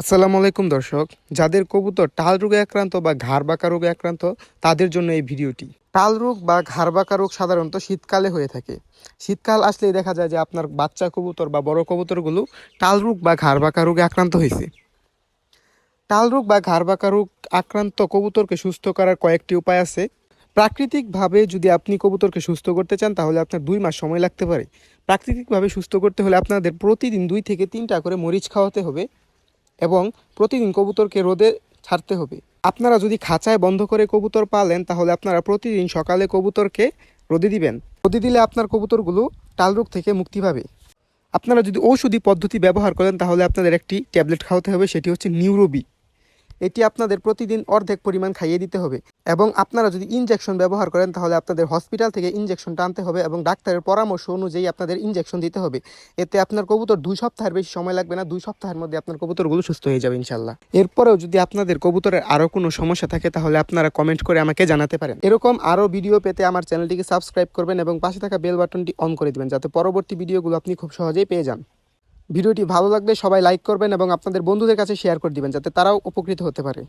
আসসালামু আলাইকুম দর্শক। যাদের কবুতর টাল রোগে আক্রান্ত বা ঘাড় বাঁকা রোগে আক্রান্ত, তাদের জন্য এই ভিডিওটি। টাল রোগ বা ঘাড় বাঁকা রোগ সাধারণত শীতকালে হয়ে থাকে। শীতকাল আসলেই দেখা যায় যে আপনার বাচ্চা কবুতর বা বড় কবুতরগুলো টাল রোগ বা ঘাড় বাঁকা রোগে আক্রান্ত হয়েছে। টাল রোগ বা ঘাড় বাঁকা রোগ আক্রান্ত কবুতরকে সুস্থ করার কয়েকটি উপায় আছে। প্রাকৃতিকভাবে যদি আপনি কবুতরকে সুস্থ করতে চান, তাহলে আপনার দুই মাস সময় লাগতে পারে। প্রাকৃতিকভাবে সুস্থ করতে হলে আপনাদের প্রতিদিন দুই থেকে তিনটা করে মরিচ খাওয়াতে হবে। এবং প্রতিদিন কবুতরকে রোদে ছাড়তে হবে। আপনারা যদি খাঁচায় বন্ধ করে কবুতর পালেন, তাহলে আপনারা প্রতিদিন সকালে কবুতরকে রোদে দিবেন। রোদে দিলে আপনার কবুতরগুলো টালরোগ থেকে মুক্তি পাবে। আপনারা যদি ঔষধি পদ্ধতি ব্যবহার করেন, তাহলে আপনাদের একটি ট্যাবলেট খাওয়াতে হবে, সেটি হচ্ছে নিউরোবি। এটি আপনাদের প্রতিদিন অর্ধেক পরিমাণ খাইয়ে দিতে হবে। এবং আপনারা যদি ইনজেকশন ব্যবহার করেন, তাহলে আপনাদের হসপিটাল থেকে ইনজেকশনটা আনতে হবে এবং ডাক্তারের পরামর্শ অনুযায়ী আপনাদের ইনজেকশন দিতে হবে। এতে আপনার কবুতর দুই সপ্তাহের বেশি সময় লাগবে না, দুই সপ্তাহের মধ্যে আপনার কবুতরগুলো সুস্থ হয়ে যাবে ইনশাল্লাহ এরপরেও যদি আপনাদের কবুতরের আরও কোনো সমস্যা থাকে, তাহলে আপনারা কমেন্ট করে আমাকে জানাতে পারেন। এরকম আরও ভিডিও পেতে আমার চ্যানেলটিকে সাবস্ক্রাইব করবেন এবং পাশে থাকা বেল বাটনটি অন করে দিবেন, যাতে পরবর্তী ভিডিওগুলো আপনি খুব সহজেই পেয়ে যান। ভিডিওটি ভালো লাগলে সবাই লাইক করবেন এবং আপনাদের বন্ধুদের কাছে শেয়ার করে দিবেন, যাতে তারাও উপকৃত হতে পারে।